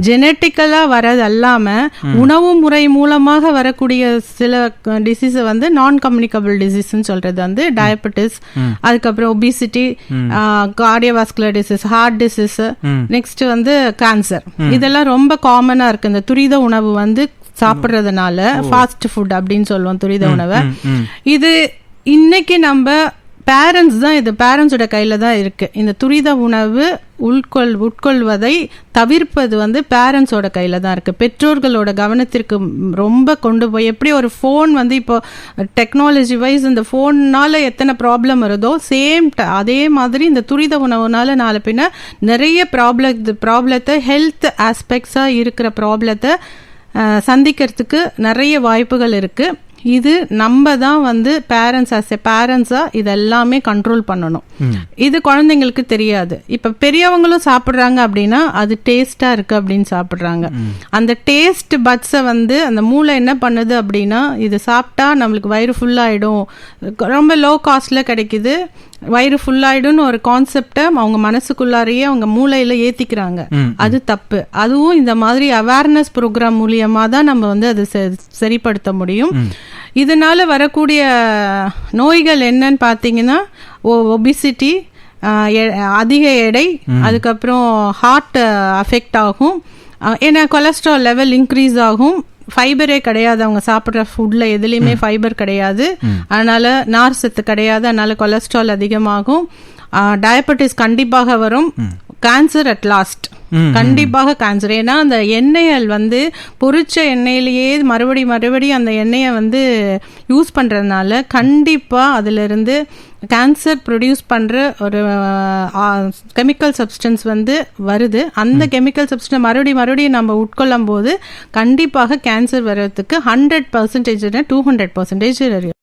ஜெனட்டிக்கலா வரது அல்லாம உணவு முறை மூலமாக வரக்கூடிய சில டிசீஸை வந்து நான் கம்யூனிகபிள் டிசீஸ்ன்னு சொல்றது வந்து டயபெட்டிஸ் அதுக்கப்புறம் obesity cardiovascular disease heart disease next வந்து கேன்சர் இதெல்லாம் ரொம்ப காமனா இருக்கு. இந்த துரித உணவு வந்து சாப்பிடுறதுனால ஃபாஸ்ட் ஃபுட் அப்படின்னு சொல்லுவோம் துரித உணவை. இது இன்னைக்கு நம்ம பேரண்ட்ஸ் தான் இது பேரண்ட்ஸோட கையில் தான் இருக்குது இந்த துரித உணவு உட்கொள் உட்கொள்வதை தவிர்ப்பது வந்து பேரண்ட்ஸோட கையில் தான் இருக்குது பெற்றோர்களோட கவனத்திற்கு ரொம்ப கொண்டு போய் எப்படி ஒரு ஃபோன் வந்து இப்போ டெக்னாலஜி வைஸ் இந்த ஃபோன்னால் எத்தனை ப்ராப்ளம் வருதோ சேம் அதே மாதிரி இந்த துரித உணவுனால நாலு பின்ன நிறைய ப்ராப்ளம் ப்ராப்ளத்தை ஹெல்த் ஆஸ்பெக்ட்ஸாக இருக்கிற ப்ராப்ளத்தை சந்திக்கிறதுக்கு நிறைய வாய்ப்புகள் இருக்குது இது நம்ம தான் வந்து பேரண்ட்ஸ் ஆஸ் எ பேரண்ட்ஸாக இது எல்லாமே கண்ட்ரோல் பண்ணணும். இது குழந்தைங்களுக்கு தெரியாது. இப்போ பெரியவங்களும் சாப்பிட்றாங்க அப்படின்னா அது டேஸ்ட்டாக இருக்கு அப்படின்னு சாப்பிட்றாங்க. அந்த டேஸ்ட் பட்ஸை வந்து அந்த மூளை என்ன பண்ணுது அப்படின்னா இது சாப்பிட்டா நம்மளுக்கு வயிறு ஃபுல்லாகிடும் ரொம்ப லோ காஸ்ட்ல கிடைக்குது. வயிறு ஃபுல்லாயிடும்னு ஒரு கான்செப்டை அவங்க மனசுக்குள்ளாரையே அவங்க மூளையில ஏத்திக்கிறாங்க. அது தப்பு. அதுவும் இந்த மாதிரி அவேர்னஸ் ப்ரோக்ராம் மூலியமா தான் நம்ம வந்து அதை சரிப்படுத்த முடியும். இதனால வரக்கூடிய நோய்கள் என்னன்னு பார்த்தீங்கன்னா ஒபிசிட்டி அதிக எடை அதுக்கப்புறம் ஹார்ட் அஃபெக்ட் ஆகும். ஏன்னா கொலஸ்ட்ரால் லெவல் இன்க்ரீஸ் ஆகும். ஃபைபரே கிடையாது. அவங்க சாப்பிட்ற ஃபுட்ல எதுலேயுமே ஃபைபர் கிடையாது. அதனால நார் சத்து கிடையாது. அதனால கொலஸ்ட்ரால் அதிகமாகும். டயபெட்டிஸ் கண்டிப்பாக வரும். கேன்சர் அட் லாஸ்ட் கண்டிப்பாக கேன்சர் ஏன்னா அந்த எண்ணெய்கள் வந்து பொரிச்ச எண்ணெயிலேயே மறுபடி மறுபடி அந்த எண்ணெயை வந்து யூஸ் பண்றதுனால கண்டிப்பா அதுல இருந்து கேன்சர் ப்ரொடியூஸ் பண்ற ஒரு கெமிக்கல் சப்ஸ்டன்ஸ் வந்து வருது. அந்த கெமிக்கல் சப்ஸ்டன்ஸ் மறுபடியும் மறுபடியும் நம்ம உட்கொள்ளும் போது கண்டிப்பாக கேன்சர் வர்றதுக்கு hundred percentage to hundred percentage